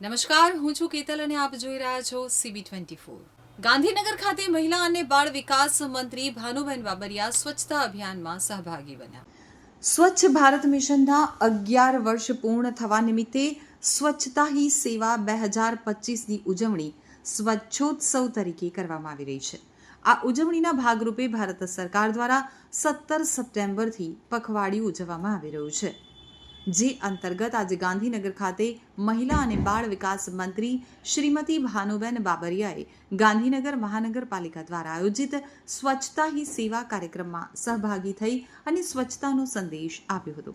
નમસ્કાર, હું છું કેતલ અને આપ જોઈ રહ્યા છો સીબી ટ્વેન્ટી ફોર ગાંધીનગર ખાતે મહિલા અને બાળ વિકાસ મંત્રી ભાનુબેન બાબરિયા સ્વચ્છતા અભિયાનમાં સહભાગી બન્યા. સ્વચ્છ ભારત મિશનના અગિયાર વર્ષ પૂર્ણ થવા નિમિત્તે સ્વચ્છતા હી સેવા બે હજાર પચીસની ઉજવણી સ્વચ્છોત્સવ તરીકે કરવામાં આવી રહી છે. આ ઉજવણીના ભાગરૂપે ભારત સરકાર દ્વારા સત્તર સપ્ટેમ્બરથી પખવાડિયું ઉજવવામાં આવી રહ્યું છે. જે અંતર્ગત આજે ગાંધીનગર ખાતે મહિલા અને બાળ વિકાસ મંત્રી શ્રીમતી ભાનુબેન બાબરિયાએ ગાંધીનગર મહાનગરપાલિકા દ્વારા આયોજિત સ્વચ્છતા હી સેવા કાર્યક્રમમાં સહભાગી થઈ અને સ્વચ્છતાનો સંદેશ આપ્યો હતો.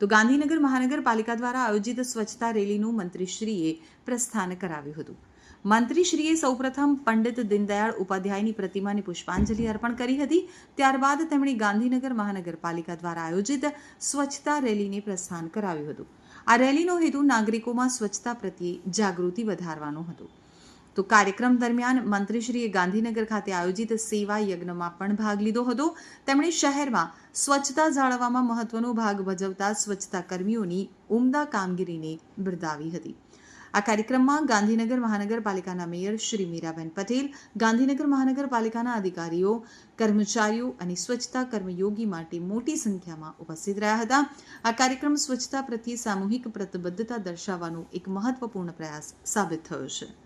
તો ગાંધીનગર મહાનગરપાલિકા દ્વારા આયોજિત સ્વચ્છતા રેલીનું મંત્રીશ્રીએ પ્રસ્થાન કરાવ્યું હતું. મંત્રીશ્રીએ સૌપ્રથમ પંડિત દીનદયાળ ઉપાધ્યાયની પ્રતિમાને પુષ્પાંજલિ અર્પણ કરી હતી. ત્યારબાદ તેમણે ગાંધીનગર મહાનગરપાલિકા દ્વારા આયોજિત સ્વચ્છતા રેલીને પ્રસ્થાન કરાવ્યું હતું. આ રેલીનો હેતુ નાગરિકોમાં સ્વચ્છતા પ્રત્યે જાગૃતિ વધારવાનો હતો. તો કાર્યક્રમ દરમિયાન મંત્રીશ્રીએ ગાંધીનગર ખાતે આયોજિત સેવા યજ્ઞમાં પણ ભાગ લીધો હતો. તેમણે શહેરમાં સ્વચ્છતા જાળવવામાં મહત્વનો ભાગ ભજવતા સ્વચ્છતા કર્મીઓની ઉમદા કામગીરીને બિરદાવી હતી. આ કાર્યક્રમમાં ગાંધીનગર મહાનગરપાલિકાના મેયર શ્રી મીરાબેન પટેલ, ગાંધીનગર મહાનગરપાલિકાના અધિકારીઓ, કર્મચારીઓ અને સ્વચ્છતા કર્મયોગી માટે મોટી સંખ્યામાં ઉપસ્થિત રહ્યા હતા. આ કાર્યક્રમ સ્વચ્છતા પ્રત્યે સામૂહિક પ્રતિબદ્ધતા દર્શાવવાનો એક મહત્વપૂર્ણ પ્રયાસ સાબિત થયો છે.